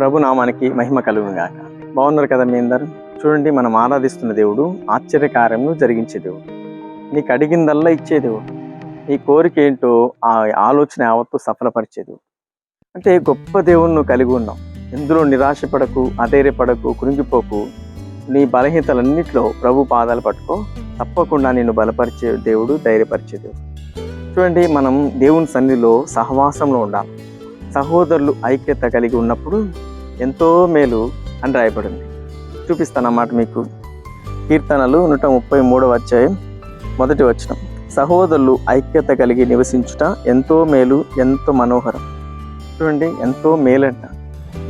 ప్రభు నామానికి మహిమ కలుగునుగాక. బాగున్నారు కదా మీ అందరు? చూడండి మనం ఆరాధిస్తున్న దేవుడు ఆశ్చర్యకార్యములు జరిగించే దేవుడు. నీకు అడిగిందల్లా ఇచ్చే దేవుడు. నీ కోరిక ఏంటో ఆ ఆలోచన యావత్తు సఫలపరిచే దేవుడు. అంటే గొప్ప దేవుణ్ణి నువ్వు కలిగి ఉన్నావు. ఎందులో నిరాశపడకు అధైర్యపడకు కృంగిపోకు నీ బలహీనతలన్నింటిలో ప్రభు పాదాలు పట్టుకో తప్పకుండా నిన్ను బలపరిచే దేవుడు ధైర్యపరిచే దేవుడు. చూడండి మనం దేవుని సన్నిధిలో సహవాసంలో ఉండాలి. సహోదరులు ఐక్యత కలిగి ఉన్నప్పుడు ఎంతో మేలు అని రాయబడింది. చూపిస్తానన్నమాట మీకు. కీర్తనలు నూట ముప్పై మూడవ అధ్యాయం మొదటి వచనం. సహోదరులు ఐక్యత కలిగి నివసించుట ఎంతో మేలు ఎంతో మనోహరం. చూడండి ఎంతో మేలంట.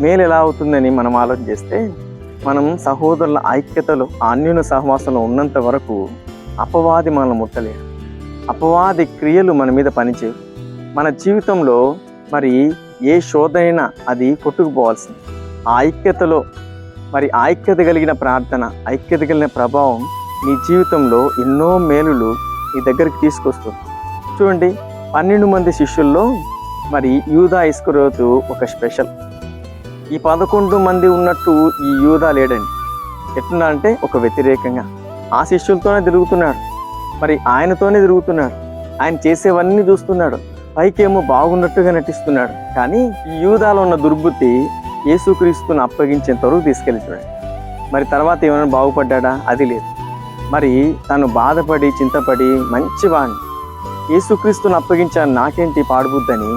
మేలు ఎలా అవుతుందని మనం ఆలోచన చేస్తే మనం సహోదరుల ఐక్యతలో అన్యున సహవాసంలో ఉన్నంత వరకు అపవాది మనల్ని ముట్టలేడు. అపవాది క్రియలు మన మీద పనిచేయవు. మన జీవితంలో మరి ఏ శోధనైనా అది కొట్టుకుపోవాల్సింది. ఆ ఐక్యతలో మరి ఐక్యత కలిగిన ప్రార్థన ఐక్యత కలిగిన ప్రభావం నీ జీవితంలో ఎన్నో మేలులు నీ దగ్గరికి తీసుకొస్తుంది. చూడండి పన్నెండు మంది శిష్యుల్లో మరి యూదా ఇస్కరోతు ఒక స్పెషల్. ఈ పదకొండు మంది ఉన్నట్టు ఈ యూదా లేడండి. ఎట్లా అంటే ఒక వ్యతిరేకంగా. ఆ శిష్యులతోనే తిరుగుతున్నాడు మరి ఆయనతోనే తిరుగుతున్నాడు ఆయన చేసేవన్నీ చూస్తున్నాడు. పైకేమో బాగున్నట్టుగా నటిస్తున్నాడు. కానీ ఈ యూదాలో ఉన్న దుర్బుద్ధి యేసుక్రీస్తుని అప్పగించేంత వరకు తీసుకెళ్ళి చూడండి మరి తర్వాత ఏమైనా బాగుపడ్డా అది లేదు. మరి తను బాధపడి చింతపడి మంచివాణ్ణి యేసుక్రీస్తుని అప్పగించాను నాకేంటి పాడుబుద్దని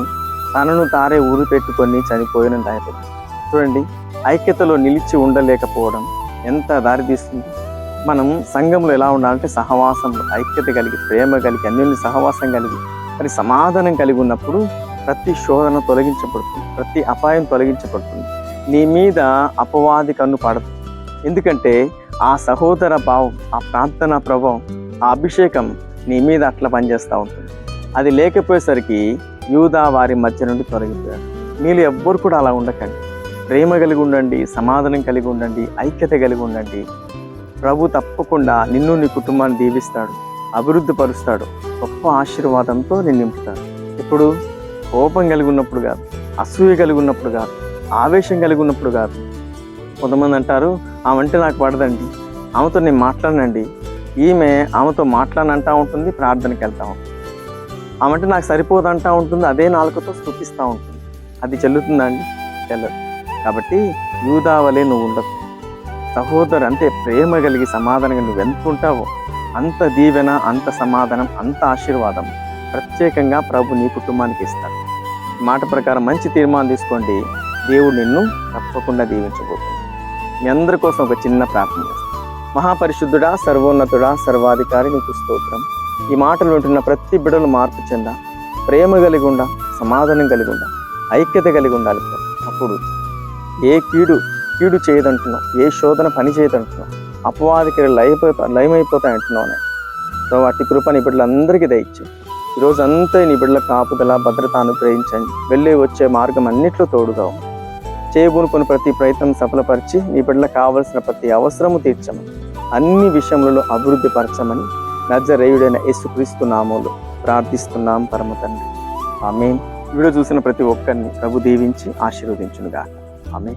తనను తారే ఊరు పెట్టుకొని చనిపోయిన దాయపడి చూడండి ఐక్యతలో నిలిచి ఉండలేకపోవడం ఎంత దారితీస్తుంది. మనం సంఘంలో ఎలా ఉండాలంటే సహవాసంలో ఐక్యత కలిగి ప్రేమ కలిగి అన్యోన్య సహవాసం కలిగి మరి సమాధానం కలిగి ఉన్నప్పుడు ప్రతి శోధన తొలగించబడుతుంది ప్రతి అపాయం తొలగించబడుతుంది. నీ మీద అపవాది కన్ను పడదు. ఎందుకంటే ఆ సహోదర భావం ఆ ప్రార్థన ప్రభావం ఆ అభిషేకం నీ మీద అట్లా పనిచేస్తూ ఉంటుంది. అది లేకపోయేసరికి యూదా వారి మధ్య నుండి తొలగిపోయారు. మీరు ఎవ్వరు కూడా అలా ఉండకండి. ప్రేమ కలిగి ఉండండి సమాధానం కలిగి ఉండండి ఐక్యత కలిగి ఉండండి. ప్రభు తప్పకుండా నిన్ను నీ కుటుంబాన్ని దీవిస్తాడు అభివృద్ధి పరుస్తాడు గొప్ప ఆశీర్వాదంతో నేను నింపుతాడు. ఇప్పుడు కోపం కలిగి ఉన్నప్పుడు కాదు అసూయ కలిగి ఉన్నప్పుడు కాదు ఆవేశం కలిగి ఉన్నప్పుడు కాదు. కొంతమంది అంటారు ఆమంటే నాకు పడదండి. ఆమెతో నేను మాట్లాడనండి. ఈమె ఆమెతో మాట్లాడనంటా ఉంటుంది ప్రార్థనకి వెళ్తా ఉంటుంది. నాకు సరిపోదంటా ఉంటుంది అదే నాలుకతో స్థుతిస్తూ ఉంటుంది. అది చెల్లుతుందా అండి? చెల్లదు. కాబట్టి యూదావలే నువ్వు ఉండదు సహోదరు అంటే ప్రేమ కలిగి సమాధానంగా నువ్వు ఎంత ఉంటావో అంత దీవెన అంత సమాధానం అంత ఆశీర్వాదం ప్రత్యేకంగా ప్రభు నీ కుటుంబానికి ఇస్తాడు. మాట ప్రకారం మంచి తీర్మానం తీసుకోండి. దేవుడు నిన్ను తప్పకుండా దీవించబోతుంది మీ అందరి కోసం ఒక చిన్న ప్రార్థన చేస్తాను మహాపరిశుద్ధుడా సర్వోన్నతుడా సర్వాధికారి నీకు స్తోత్రం. ఈ మాటలు వింటున్న ప్రతి బిడలు మార్పు చెంద ప్రేమ కలిగి ఉండ సమాధానం కలిగి ఉండ ఐక్యత కలిగి ఉండాలి అప్పుడు ఏ కీడు కీడు చేయదంటున్నావు ఏ శోధన పని చేయదంటున్నావు అపవాదికి లయపోతా లయమైపోతాయి అంటున్నావు సో వాటి కృపని బిడ్డలందరికీ దయచ్చు ఈరోజు అంతా నీ బిడ్డల కాపుదల భద్రత అనుగ్రహించండి. వెళ్ళి వచ్చే మార్గం అన్నిట్లో తోడుగా ఉంది. చేయబూనుకుని ప్రతి ప్రయత్నం సఫలపరిచి నీ బిడ్డలకు కావలసిన ప్రతి అవసరము తీర్చమని అన్ని విషయములలో అభివృద్ధి పరచమని నజరేయుడైన యేసుక్రీస్తు నామములో ప్రార్థిస్తున్నాం పరమ తండ్రి. ఆమె వీడియో చూసిన ప్రతి ఒక్కరిని ప్రభు దీవించి ఆశీర్వదించునుగా ఆమె